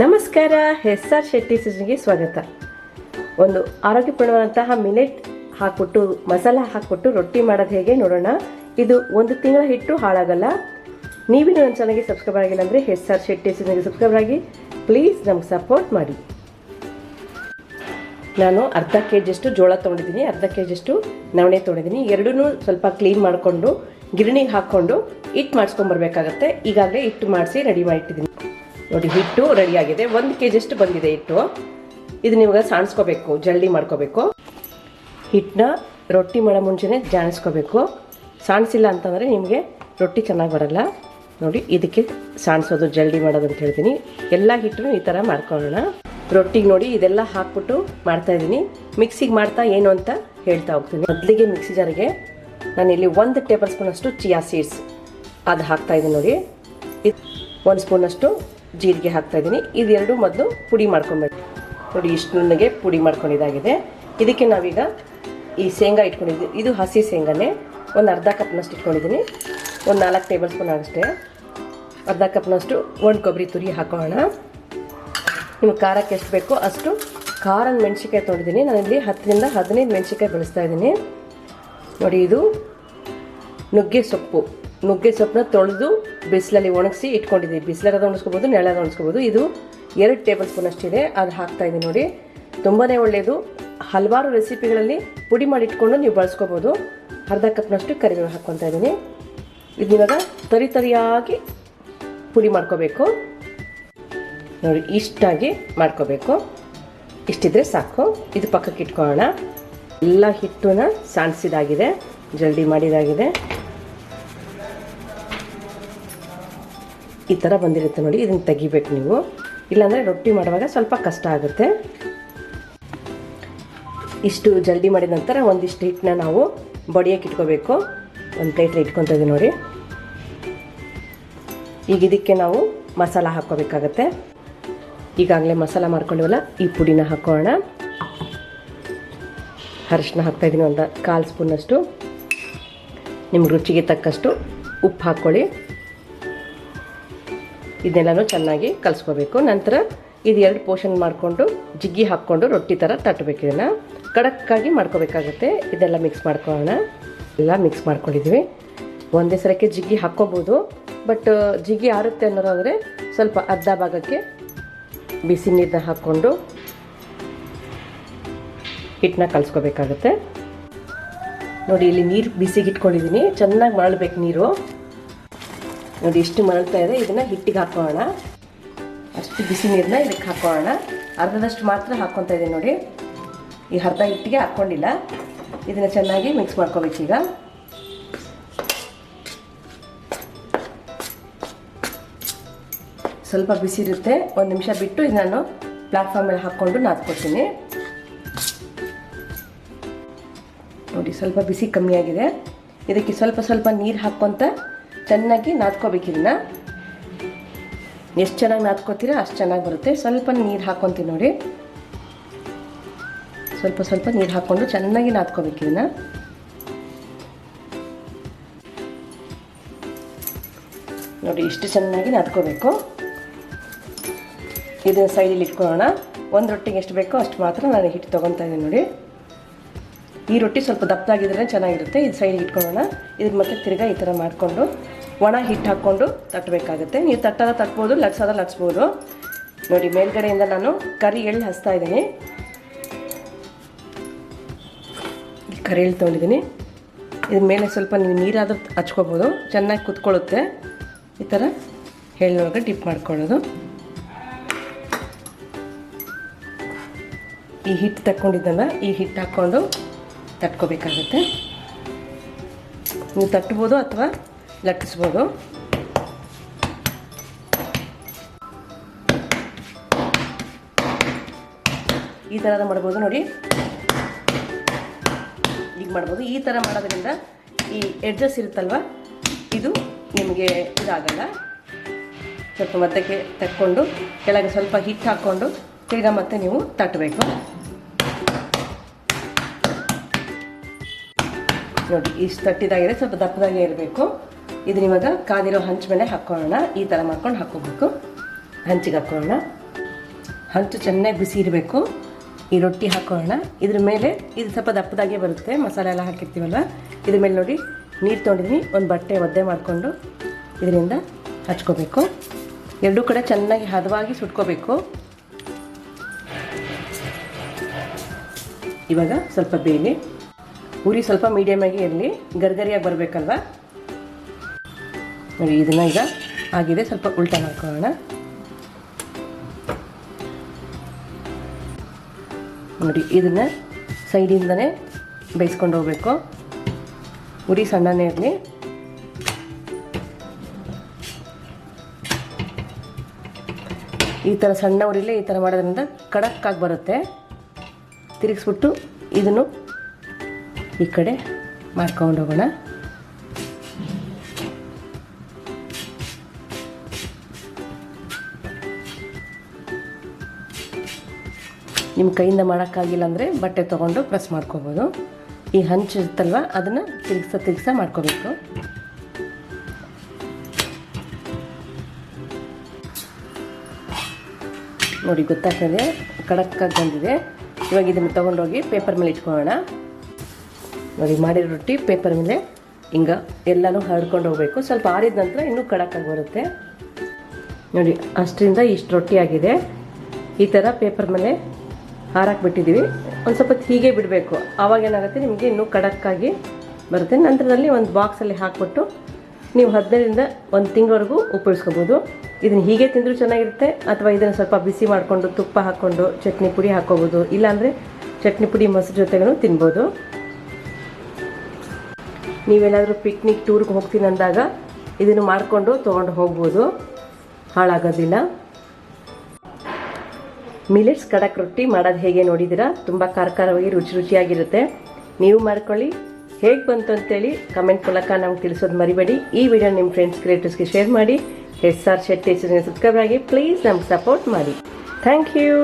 ನಮಸ್ಕಾರ S R Shetty ಸಿಸ್ಟರ್ಗೆ ಸ್ವಾಗತ. ಒಂದು ಆರೋಗ್ಯಪೂರ್ಣವಾದಂತಹ ಮಿಲೆಟ್ ಹಾಕ್ಬಿಟ್ಟು ಮಸಾಲ ಹಾಕ್ಬಿಟ್ಟು ರೊಟ್ಟಿ ಮಾಡೋದು ಹೇಗೆ ನೋಡೋಣ? ಇದು ಒಂದು ತಿಂಗಳ ಹಿಟ್ಟು ಹಾಳಾಗಲ್ಲ. ನೀವಿನ ನನ್ನ ಚಾನಲ್ಗೆ ಸಬ್ಸ್ಕ್ರೈಬ್ ಆಗಿಲ್ಲ ಅಂದರೆ ಎಸ್ ಆರ್ ಶೆಟ್ಟಿ ಸಿಸ್ಟರ್ಗೆ ಸಬ್ಸ್ಕ್ರೈಬ್ ಆಗಿ, ಪ್ಲೀಸ್ ನಮ್ಗೆ ಸಪೋರ್ಟ್ ಮಾಡಿ. ನಾನು ಅರ್ಧ ಕೆ ಜಿಯಷ್ಟು ಜೋಳ ತೊಗೊಂಡಿದ್ದೀನಿ, ಅರ್ಧ ಕೆ ಜಿಯಷ್ಟು ನವಣೆ ತೊಗೊಂಡಿದ್ದೀನಿ. ಎರಡೂ ಸ್ವಲ್ಪ ಕ್ಲೀನ್ ಮಾಡಿಕೊಂಡು, ಗಿರಣಿಗೆ ಹಾಕ್ಕೊಂಡು ಹಿಟ್ಟು ಮಾಡಿಸ್ಕೊಂಬರ್ಬೇಕಾಗತ್ತೆ. ಈಗಾಗಲೇ ಹಿಟ್ಟು ಮಾಡಿಸಿ ರೆಡಿ ಮಾಡಿಟ್ಟಿದ್ದೀನಿ. ನೋಡಿ, ಹಿಟ್ಟು ರೆಡಿಯಾಗಿದೆ ಒಂದು ಕೆ ಜಿಯಷ್ಟು ಬಂದಿದೆ ಹಿಟ್ಟು. ಇದು ನಿಮ್ಗೆ ಸಾಣಿಸ್ಕೋಬೇಕು, ಜಲ್ದಿ ಮಾಡ್ಕೋಬೇಕು. ಹಿಟ್ಟನ್ನ ರೊಟ್ಟಿ ಮಾಡೋ ಮುಂಚೆನೇ ಜಾಣಿಸ್ಕೋಬೇಕು. ಸಾಣಿಸಿಲ್ಲ ಅಂತಂದರೆ ನಿಮಗೆ ರೊಟ್ಟಿ ಚೆನ್ನಾಗಿ ಬರಲ್ಲ. ನೋಡಿ, ಇದಕ್ಕೆ ಸಾಣಿಸೋದು, ಜಲ್ದಿ ಮಾಡೋದು ಅಂತ ಹೇಳ್ತೀನಿ. ಎಲ್ಲ ಹಿಟ್ಟನ್ನು ಈ ಥರ ಮಾಡ್ಕೊಳ್ಳೋಣ. ರೊಟ್ಟಿಗೆ ನೋಡಿ, ಇದೆಲ್ಲ ಹಾಕ್ಬಿಟ್ಟು ಮಾಡ್ತಾ ಇದ್ದೀನಿ. ಮಿಕ್ಸಿಗೆ ಮಾಡ್ತಾ ಏನು ಅಂತ ಹೇಳ್ತಾ ಹೋಗ್ತೀನಿ. ಮೊದಲಿಗೆ ಮಿಕ್ಸಿ ಜಾರಿಗೆ ನಾನು ಇಲ್ಲಿ ಒಂದು ಟೇಬಲ್ ಸ್ಪೂನಷ್ಟು ಚಿಯಾ ಸೀಡ್ಸ್ ಅದು ಹಾಕ್ತಾಯಿದ್ದೀನಿ ನೋಡಿ. ಇದು ಒಂದು ಸ್ಪೂನಷ್ಟು ಜೀರಿಗೆ ಹಾಕ್ತಾ ಇದ್ದೀನಿ. ಇದೆರಡು ಮೊದಲು ಪುಡಿ ಮಾಡ್ಕೊಬೇಕು. ನೋಡಿ, ಇಷ್ಟು ನುಣ್ಣಗೆ ಪುಡಿ ಮಾಡ್ಕೊಂಡಿದ್ದಾಗಿದೆ. ಇದಕ್ಕೆ ನಾವೀಗ ಈ ಶೇಂಗಾ ಇಟ್ಕೊಂಡಿದ್ದೀವಿ ಇದು ಹಸಿ ಶೇಂಗಾನೇ. ಒಂದು ಅರ್ಧ ಕಪ್ನಷ್ಟು ಇಟ್ಕೊಂಡಿದ್ದೀನಿ. ಒಂದು ನಾಲ್ಕು ಟೇಬಲ್ ಸ್ಪೂನ್ ಅಷ್ಟೇ ಅರ್ಧ ಕಪ್ನಷ್ಟು ಒಂದು ಕೊಬ್ಬರಿ ತುರಿ ಹಾಕೋಣ. ನಿಮ್ಗೆ ಖಾರಕ್ಕೆ ಎಷ್ಟು ಬೇಕೋ ಅಷ್ಟು ಖಾರ ಮೆಣಸಿಕಾಯಿ ತೊಗೊಂಡಿದ್ದೀನಿ ನಾನಿಲ್ಲಿ ಹತ್ತರಿಂದ ಹದಿನೈದು ಮೆಣಸಿಕಾಯಿ ಬೆಳೆಸ್ತಾ ಇದ್ದೀನಿ. ನೋಡಿ, ಇದು ನುಗ್ಗೆ ಸೊಪ್ಪು. ನುಗ್ಗೆ ಸೊಪ್ಪನ್ನ ತೊಳೆದು ಬಿಸಿಲಲ್ಲಿ ಒಣಗಿಸಿ ಇಟ್ಕೊಂಡಿದ್ದೀವಿ. ಬಿಸಿಲಾಗದ ಒಣಸ್ಕೋಬೋದು ನೆಲದ ಒಣಸ್ಕೋಬೋದು ಇದು ಎರಡು ಟೇಬಲ್ ಸ್ಪೂನ್ ಅಷ್ಟಿದೆ ಅದು ಹಾಕ್ತಾ ಇದ್ದೀನಿ ನೋಡಿ. ತುಂಬಾ ಒಳ್ಳೆಯದು ಹಲವಾರು ರೆಸಿಪಿಗಳಲ್ಲಿ ಪುಡಿ ಮಾಡಿ ಇಟ್ಕೊಂಡು ನೀವು ಬಳಸ್ಕೋಬೋದು. ಅರ್ಧ ಕಪ್ನಷ್ಟು ಕರಿಬೇವು ಹಾಕ್ಕೊತಾ ಇದ್ದೀನಿ. ಇದನ್ನಿವಾಗ ತರಿ ತರಿಯಾಗಿ ಪುಡಿ ಮಾಡ್ಕೋಬೇಕು. ನೋಡಿ, ಇಷ್ಟಾಗಿ ಮಾಡ್ಕೋಬೇಕು. ಇಷ್ಟಿದ್ರೆ ಸಾಕು. ಇದು ಪಕ್ಕಕ್ಕೆ ಇಟ್ಕೊಳ್ಳೋಣ. ಎಲ್ಲ ಹಿಟ್ಟನ್ನ ಸಾಣಿಸಿದಾಗಿದೆ ಜಲ್ದಿ ಮಾಡಿದಾಗಿದೆ. ಈ ಥರ ಬಂದಿರುತ್ತೆ ನೋಡಿ, ಇದನ್ನು ತೆಗಿಬೇಕು ನೀವು. ಇಲ್ಲಾಂದರೆ ರೊಟ್ಟಿ ಮಾಡುವಾಗ ಸ್ವಲ್ಪ ಕಷ್ಟ ಆಗುತ್ತೆ. ಇಷ್ಟು ಜಲ್ದಿ ಮಾಡಿದ ನಂತರ ಒಂದಿಷ್ಟು ಹಿಟ್ಟನ್ನ ನಾವು ಬಡಿಯೋಕೆ ಇಟ್ಕೋಬೇಕು. ಒಂದು ಪ್ಲೇಟ್ಲಿ ಇದ್ದೀವಿ ನೋಡಿ. ಈಗ ಇದಕ್ಕೆ ನಾವು ಮಸಾಲ ಹಾಕ್ಕೋಬೇಕಾಗತ್ತೆ. ಈಗಾಗಲೇ ಮಸಾಲ ಮಾಡ್ಕೊಂಡಿವಲ್ಲ, ಈ ಪುಡಿನ ಹಾಕೋಣ. ಅರಿಶಿನ ಹಾಕ್ತಾಯಿದ್ದೀನಿ ಒಂದು ಕಾಲು ಸ್ಪೂನಷ್ಟು. ನಿಮ್ಗೆ ರುಚಿಗೆ ತಕ್ಕಷ್ಟು ಉಪ್ಪು ಹಾಕ್ಕೊಳ್ಳಿ. ಇದನ್ನೆಲ್ಲನೂ ಚೆನ್ನಾಗಿ ಕಲಿಸ್ಕೋಬೇಕು. ನಂತರ ಇದು ಎರಡು ಪೋರ್ಷನ್ ಮಾಡಿಕೊಂಡು ಜಿಗ್ಗಿ ಹಾಕ್ಕೊಂಡು ರೊಟ್ಟಿ ಥರ ತಟ್ಟಬೇಕು ಇದನ್ನು. ಕಡಕ್ಕಾಗಿ ಮಾಡ್ಕೋಬೇಕಾಗುತ್ತೆ. ಇದೆಲ್ಲ ಮಿಕ್ಸ್ ಮಾಡ್ಕೊಳ್ಳೋಣ. ಎಲ್ಲ ಮಿಕ್ಸ್ ಮಾಡ್ಕೊಂಡಿದ್ವಿ. ಒಂದೇ ಸರಕ್ಕೆ ಜಿಗ್ಗಿ ಹಾಕ್ಕೋಬೋದು. ಬಟ್ ಜಿಗ್ಗಿ ಆರುತ್ತೆ ಅನ್ನೋದಾದರೆ ಸ್ವಲ್ಪ ಅರ್ಧ ಭಾಗಕ್ಕೆ ಬಿಸಿ ನೀರನ್ನ ಹಾಕ್ಕೊಂಡು ಹಿಟ್ಟನ್ನ ಕಲಿಸ್ಕೋಬೇಕಾಗತ್ತೆ. ನೋಡಿ, ಇಲ್ಲಿ ನೀರು ಬಿಸಿಗೆ ಇಟ್ಕೊಂಡಿದ್ದೀನಿ ಚೆನ್ನಾಗಿ ಮಾಡಬೇಕು ನೀರು. ನೋಡಿ ಇಷ್ಟು ಮರಳ್ತಾ ಇದೆ, ಇದನ್ನು ಹಿಟ್ಟಿಗೆ ಹಾಕೋಣ. ಅಷ್ಟು ಬಿಸಿ ನೀರನ್ನ ಇದಕ್ಕೆ ಹಾಕೋಣ. ಅರ್ಧದಷ್ಟು ಮಾತ್ರ ಹಾಕ್ಕೊತಾ ಇದ್ದೀನಿ ನೋಡಿ. ಈ ಅರ್ಧ ಹಿಟ್ಟಿಗೆ ಹಾಕ್ಕೊಂಡಿಲ್ಲ ಇದನ್ನು ಚೆನ್ನಾಗಿ ಮಿಕ್ಸ್ ಮಾಡ್ಕೋಬೇಕೀಗ ಸ್ವಲ್ಪ ಬಿಸಿ ಇರುತ್ತೆ. ಒಂದು ನಿಮಿಷ ಬಿಟ್ಟು ಇದು ನಾನು ಪ್ಲಾಟ್ಫಾರ್ಮ್ ಮೇಲೆ ಹಾಕ್ಕೊಂಡು ನಾದ್ಕೊತೀನಿ. ನೋಡಿ, ಸ್ವಲ್ಪ ಬಿಸಿ ಕಮ್ಮಿ ಆಗಿದೆ. ಇದಕ್ಕೆ ಸ್ವಲ್ಪ ಸ್ವಲ್ಪ ನೀರು ಹಾಕ್ಕೊತ ಚೆನ್ನಾಗಿ ನಾದ್ಕೋಬೇಕು ಇದನ್ನ. ಎಷ್ಟು ಚೆನ್ನಾಗಿ ನಾದ್ಕೋತೀರಾ ಅಷ್ಟು ಚೆನ್ನಾಗಿ ಬರುತ್ತೆ. ಸ್ವಲ್ಪ ನೀರು ಹಾಕ್ಕೊತೀನಿ ನೋಡಿ. ಸ್ವಲ್ಪ ಸ್ವಲ್ಪ ನೀರು ಹಾಕ್ಕೊಂಡು ಚೆನ್ನಾಗಿ ನಾದ್ಕೋಬೇಕು ಇದನ್ನ. ನೋಡಿ, ಇಷ್ಟು ಚೆನ್ನಾಗಿ ನಾದ್ಕೋಬೇಕು. ಇದನ್ನ ಸೈಡಲ್ಲಿ ಇಟ್ಕೊಳ್ಳೋಣ. ಒಂದು ರೊಟ್ಟಿಗೆ ಎಷ್ಟು ಬೇಕೋ ಅಷ್ಟು ಮಾತ್ರ ನಾನು ಹಿಟ್ಟು ತೊಗೊತಾ ಇದ್ದೀನಿ ನೋಡಿ. ಈ ರೊಟ್ಟಿ ಸ್ವಲ್ಪ ದಪ್ಪದಾಗಿದ್ರೆ ಚೆನ್ನಾಗಿರುತ್ತೆ. ಇದು ಸೈಡಿಗೆ ಇಟ್ಕೊಳ್ಳೋಣ. ಇದ್ರ ಮತ್ತೆ ತಿರ್ಗಾ ಈ ಥರ ಮಾಡಿಕೊಂಡು ಒಣ ಹಿಟ್ಟು ಹಾಕ್ಕೊಂಡು ತಟ್ಟಬೇಕಾಗುತ್ತೆ ನೀವು ತಟ್ಟದ ತಟ್ಬೋದು, ಲಟ್ಸಾದ ಲಟ್ಸ್ಬೋದು. ನೋಡಿ, ಮೇಲ್ಗಡೆಯಿಂದ ನಾನು ಕರಿ ಎಳ್ಳು ಹಚ್ತಾ ಇದ್ದೀನಿ. ಕರಿ ಎಳ್ಳು ತೊಗೊಂಡಿದ್ದೀನಿ. ಇದ್ರ ಮೇಲೆ ಸ್ವಲ್ಪ ನೀವು ನೀರಾದರೂ ಹಚ್ಕೋಬೋದು. ಚೆನ್ನಾಗಿ ಕುತ್ಕೊಳ್ಳುತ್ತೆ. ಈ ಥರ ಎಳ್ಳೊಳಗೆ ಡಿಪ್ ಮಾಡ್ಕೊಳ್ಳೋದು. ಈ ಹಿಟ್ಟು ತಕ್ಕೊಂಡಿದ್ದಲ್ಲ ಈ ಹಿಟ್ಟು ಹಾಕ್ಕೊಂಡು ತಟ್ಕೋಬೇಕಾಗುತ್ತೆ. ನೀವು ತಟ್ಬೋದು ಅಥವಾ ಲಟ್ಟಿಸ್ಬೋದು. ಈ ಥರದ ಮಾಡ್ಬೋದು ನೋಡಿ. ಈಗ ಮಾಡ್ಬೋದು. ಈ ಥರ ಮಾಡೋದ್ರಿಂದ ಈ ಎಡ್ಜಸ್ ಇರುತ್ತಲ್ವ? ಇದು ನಿಮಗೆ ಇದಾಗಲ್ಲ. ಸ್ವಲ್ಪ ಮದ್ದಕ್ಕೆ ತಕ್ಕೊಂಡು, ಕೆಳಗೆ ಸ್ವಲ್ಪ ಹಿಟ್ಟು ಹಾಕ್ಕೊಂಡು ತಿರ್ಗಾ ಮತ್ತೆ ನೀವು ತಟ್ಟಬೇಕು ನೋಡಿ, ಇಷ್ಟು ತಟ್ಟಿದಾಗಿದೆ. ಸ್ವಲ್ಪ ದಪ್ಪದಾಗೆ ಇರಬೇಕು. ಇದನ್ನ ಇವಾಗ ಕಾದಿರೋ ಹಂಚ ಮೇಲೆ ಹಾಕೋಣ ಈ ಥರ ಮಾಡ್ಕೊಂಡು ಹಾಕೋಬೇಕು. ಹಂಚಿಗೆ ಹಾಕ್ಕೊಳ್ಳೋಣ ಹಂಚು ಚೆನ್ನಾಗಿ ಬಿಸಿ ಇರಬೇಕು. ಈ ರೊಟ್ಟಿ ಹಾಕೋಣ ಇದ್ರ ಮೇಲೆ ಇದು ಸ್ವಲ್ಪ ದಪ್ಪದಾಗೆ ಬರುತ್ತೆ. ಮಸಾಲೆ ಎಲ್ಲ ಹಾಕಿರ್ತೀವಲ್ಲ ಇದ್ರ ಮೇಲೆ ನೋಡಿ, ನೀರು ತೊಗೊಂಡಿದ್ದೀನಿ ಒಂದು ಬಟ್ಟೆ ಒದ್ದೆ ಮಾಡಿಕೊಂಡು ಇದರಿಂದ ಹಚ್ಕೋಬೇಕು. ಎರಡೂ ಕಡೆ ಚೆನ್ನಾಗಿ ಹದವಾಗಿ ಸುಟ್ಕೋಬೇಕು. ಇವಾಗ ಸ್ವಲ್ಪ ಬೇಲಿ ಉರಿ ಸ್ವಲ್ಪ ಮೀಡಿಯಮ್ ಆಗಿ ಇರಲಿ. ಗರ್ಗರಿಯಾಗಿ ಬರಬೇಕಲ್ವ? ನೋಡಿ ಇದನ್ನ ಈಗ ಆಗಿದೆ. ಸ್ವಲ್ಪ ಉಲ್ಟಾ ಮಾಡ್ಕೊಳ್ಳೋಣ ನೋಡಿ, ಇದನ್ನ ಸೈಡಿಂದನೇ ಬೇಯಿಸ್ಕೊಂಡು ಹೋಗ್ಬೇಕು. ಉರಿ ಸಣ್ಣನೇ ಇರಲಿ. ಈ ಥರ ಸಣ್ಣ ಉರಿಲೇ ಈ ಥರ ಮಾಡೋದ್ರಿಂದ ಕಡಕ್ಕಾಗಿ ಬರುತ್ತೆ. ತಿರುಗಿಸ್ಬಿಟ್ಟು ಇದನ್ನು ಈ ಕಡೆ ಮಾಡ್ಕೊಂಡು ಹೋಗೋಣ. ನಿಮ್ಮ ಕೈಯಿಂದ ಮಾಡೋಕ್ಕಾಗಿಲ್ಲ ಅಂದರೆ ಬಟ್ಟೆ ತೊಗೊಂಡು ಪ್ರೆಸ್ ಮಾಡ್ಕೋಬೋದು. ಈ ಹಂಚು ಇರುತ್ತಲ್ವ, ಅದನ್ನು ತಿರುಗಿಸ ತಿರುಗಿಸ ಮಾಡ್ಕೋಬೇಕು. ನೋಡಿ, ಗೊತ್ತಾಗ್ತದೆ, ಕಡಕ್ಕಾಗಿ ಬಂದಿದೆ. ಇವಾಗ ಇದನ್ನು ತೊಗೊಂಡೋಗಿ ಪೇಪರ್ ಮೇಲೆ ಇಟ್ಕೊಳ್ಳೋಣ. ನೋಡಿ, ಮಾಡಿರೋ ರೊಟ್ಟಿ ಪೇಪರ್ ಮೇಲೆ ಹಿಂಗೆ ಎಲ್ಲನೂ ಹರಡ್ಕೊಂಡು ಹೋಗಬೇಕು. ಸ್ವಲ್ಪ ಆರಿದ ನಂತರ ಇನ್ನೂ ಕಡಕ್ಕಾಗಿ ಬರುತ್ತೆ. ನೋಡಿ, ಅಷ್ಟರಿಂದ ಇಷ್ಟು ರೊಟ್ಟಿ ಆಗಿದೆ. ಈ ಥರ ಪೇಪರ್ ಮೇಲೆ ಹಾರಾಕ್ಬಿಟ್ಟಿದ್ದೀವಿ. ಒಂದು ಸ್ವಲ್ಪ ಹೀಗೆ ಬಿಡಬೇಕು. ಆವಾಗ ಏನಾಗುತ್ತೆ, ನಿಮಗೆ ಇನ್ನೂ ಕಡಕ್ಕಾಗಿ ಬರುತ್ತೆ. ನಂತರದಲ್ಲಿ ಒಂದು ಬಾಕ್ಸಲ್ಲಿ ಹಾಕ್ಬಿಟ್ಟು ನೀವು ಹದಿನೈದರಿಂದ ಒಂದು ತಿಂಗಳವರೆಗೂ ಉಪಯೋಗಿಸ್ಕೋಬೋದು ಇದನ್ನು ಹೀಗೆ ತಿಂದರೂ ಚೆನ್ನಾಗಿರುತ್ತೆ, ಅಥವಾ ಇದನ್ನು ಸ್ವಲ್ಪ ಬಿಸಿ ಮಾಡಿಕೊಂಡು ತುಪ್ಪ ಹಾಕ್ಕೊಂಡು ಚಟ್ನಿ ಪುಡಿ ಹಾಕ್ಕೋಬೋದು. ಇಲ್ಲಾಂದರೆ ಚಟ್ನಿ ಪುಡಿ ಮೊಸರು ಜೊತೆಗೂ ತಿನ್ಬೋದು. ನೀವೇನಾದರೂ ಪಿಕ್ನಿಕ್ ಟೂರ್ಗೆ ಹೋಗ್ತೀನಿ ಅಂದಾಗ ಇದನ್ನು ಮಾಡಿಕೊಂಡು ತೊಗೊಂಡು ಹೋಗ್ಬೋದು. ಹಾಳಾಗೋದಿಲ್ಲ. ಮಿಲೆಟ್ಸ್ ಕಡಕ್ ರೊಟ್ಟಿ ಮಾಡೋದು ಹೇಗೆ ನೋಡಿದ್ದೀರಾ? ತುಂಬ ಕಾರಕಾರವಾಗಿ ರುಚಿ ರುಚಿಯಾಗಿರುತ್ತೆ. ನೀವು ಮಾಡ್ಕೊಳ್ಳಿ. ಹೇಗೆ ಬಂತು ಅಂತೇಳಿ ಕಮೆಂಟ್ ಮೂಲಕ ನಮ್ಗೆ ತಿಳಿಸೋದು ಮರಿಬೇಡಿ. ಈ ವಿಡಿಯೋ ನಿಮ್ಮ ಫ್ರೆಂಡ್ಸ್ ಕ್ರಿಯೇಟರ್ಸ್ಗೆ ಶೇರ್ ಮಾಡಿ. ಎಸ್ ಆರ್ ಶೆಟ್ಟಿ ಸಬ್ಸ್ಕ್ರೈಬ್ ಆಗಿ ಪ್ಲೀಸ್ ನಮ್ಗೆ ಸಪೋರ್ಟ್ ಮಾಡಿ. Thank you